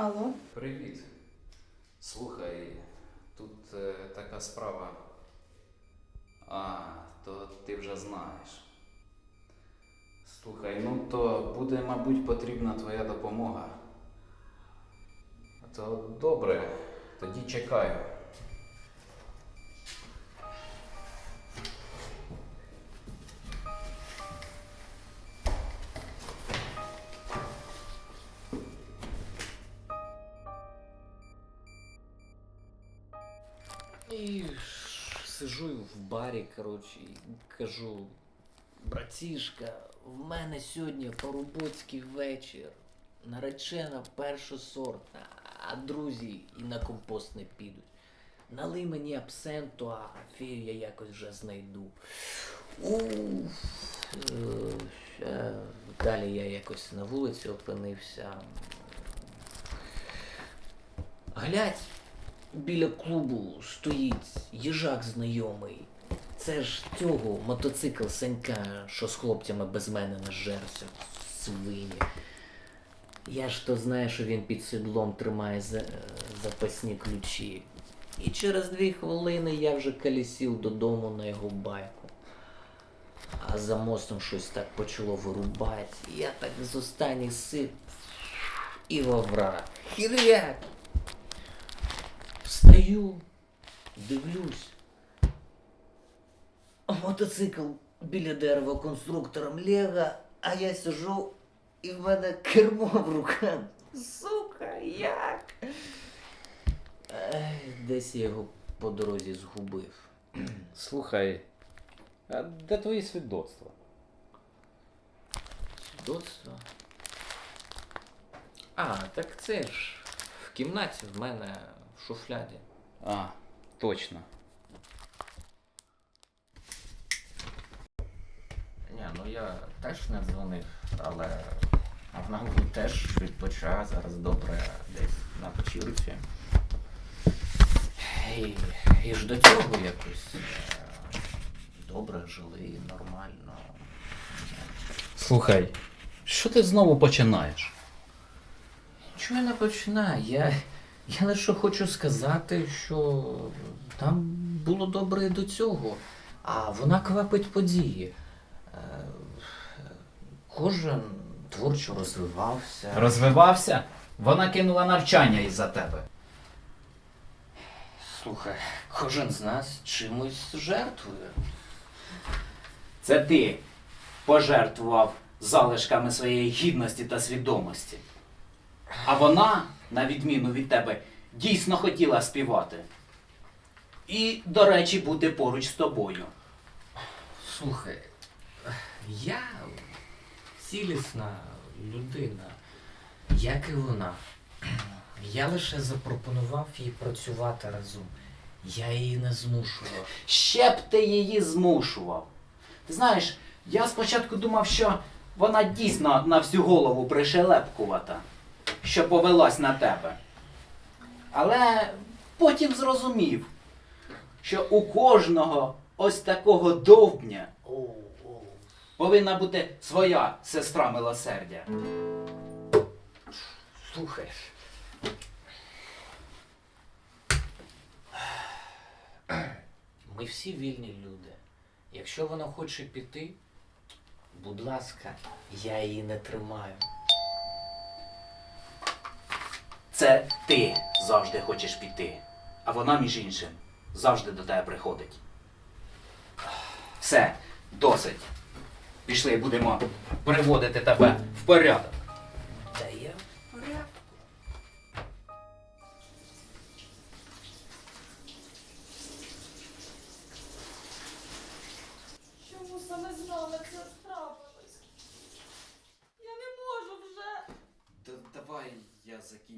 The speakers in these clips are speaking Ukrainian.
Алло? Привіт. Слухай, тут е, така справа. А, то ти вже знаєш. Слухай, ну то буде, мабуть, потрібна твоя допомога. То добре, тоді чекаю. Сижу в барі, коротше, і кажу, братішка, в мене сьогодні по-роботський вечір. Наречена першосортна, а друзі і на компост не підуть. Налий мені абсенту, а фею я якось вже знайду. Уф. Е, Далі я якось на вулиці опинився. Глядь, біля клубу стоїть їжак знайомий. Це ж цього мотоцикл Санька, що з хлопцями без мене нажерся. Свині. Я ж то знаю, що він під сідлом тримає за, запасні ключі. І через дві хвилини я вже колісів додому на його байку. А за мостом щось так почало вирубати. Я так з останніх сил і вовра. Хіряк! Встаю, дивлюсь. Мотоцикл біля дерева конструктором Лего, а я сижу і в мене кермо в руках. Сука, як? Ех, Десь я його по дорозі згубив. Слухай, а де твої свідоцтва? Свідоцтво. А, так це ж в кімнаті в мене в шуфляді. А, точно. Ні, ну я теж не дзвонив, але вона мабуть, теж відпочиває зараз добре десь на вечірці. І, і ж до цього якось е, добре жили, нормально. Слухай, що ти знову починаєш? Чого я не починаю? Я, я лише хочу сказати, що там було добре і до цього, а вона квапить події. Е, Кожен творчо розвивався. Розвивався? Вона кинула навчання із-за тебе. Слухай, кожен з нас чимось жертвує. Це ти пожертвував залишками своєї гідності та свідомості. А вона, на відміну від тебе, дійсно хотіла співати. І, до речі, бути поруч з тобою. Слухай, я цілісна людина, як і вона. Я лише запропонував їй працювати разом. Я її не змушував. Ще б ти її змушував. Ти знаєш, я спочатку думав, що вона дійсно на всю голову пришелепкувата, що повелась на тебе. Але потім зрозумів, що у кожного ось такого довбня повинна бути своя сестра милосердя. Слухай. Ми всі вільні люди. Якщо вона хоче піти, будь ласка, я її не тримаю. Це ти завжди хочеш піти, а вона, між іншим, завжди до тебе приходить. Все, досить. Пішли, будемо приводити тебе в порядок.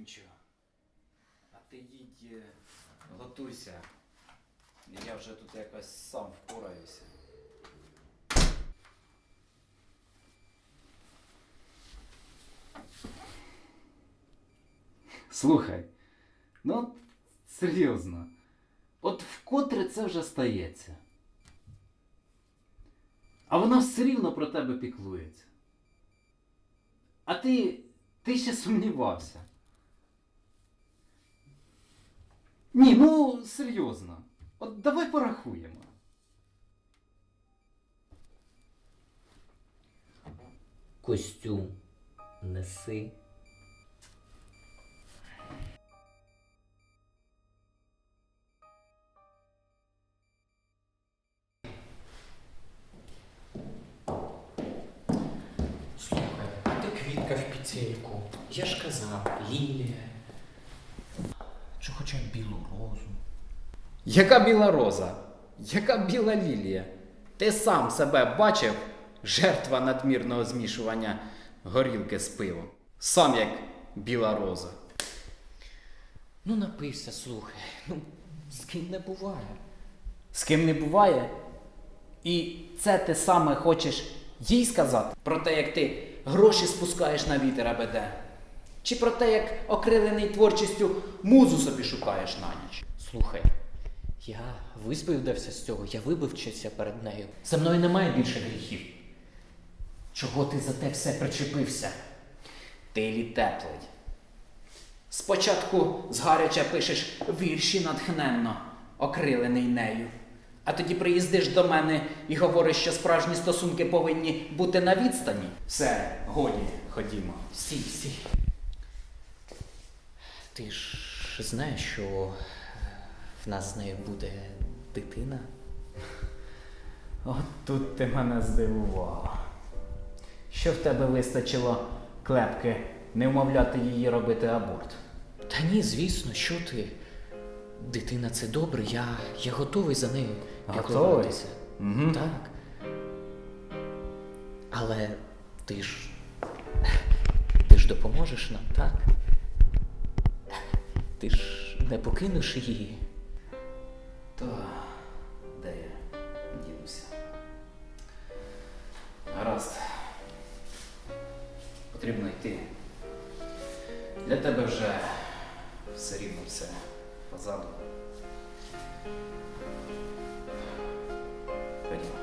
Закінчу. А ти їдь, е, готуйся. Я вже тут якось сам впораюся. Слухай, ну серйозно. От вкотре це вже стається. А вона все рівно про тебе піклується. А ти, ти ще сумнівався. Ні, ну серйозно. От давай порахуємо. Костюм неси. Слухай, а ти квітка в піцельку. Я ж казав, лілія. Хоча б білу розу. Яка біла роза? Яка біла лілія? Ти сам себе бачив? Жертва надмірного змішування горілки з пивом. Сам як біла роза. Ну напився, слухай. Ну, з ким не буває. З ким не буває? І це ти саме хочеш їй сказати? Про те, як ти гроші спускаєш на вітер абеде? Чи про те, як окрилений творчістю музу собі шукаєш на ніч? Слухай, я визволився з цього, я вибивчився перед нею. За мною немає більше гріхів. Чого ти за те все причепився? Ти теплий. Спочатку згаряча пишеш вірші натхненно, окрилений нею. А тоді приїздиш до мене і говориш, що справжні стосунки повинні бути на відстані. Все, годі, ходімо. Сій, сій. Ти ж знаєш, що в нас з нею буде дитина? От тут ти мене здивувала. Що в тебе вистачило клепки не вмовляти її робити аборт? Та ні, звісно, що ти? Дитина це добре, я, я готовий за нею Готовий? піклуватися. Угу. Так. Але ти ж. Ти ж допоможеш нам, так? Ти ж не покинеш її, то де я дідуся. Гаразд. Потрібно йти. Для тебе вже все рівно все позаду. Ходімо.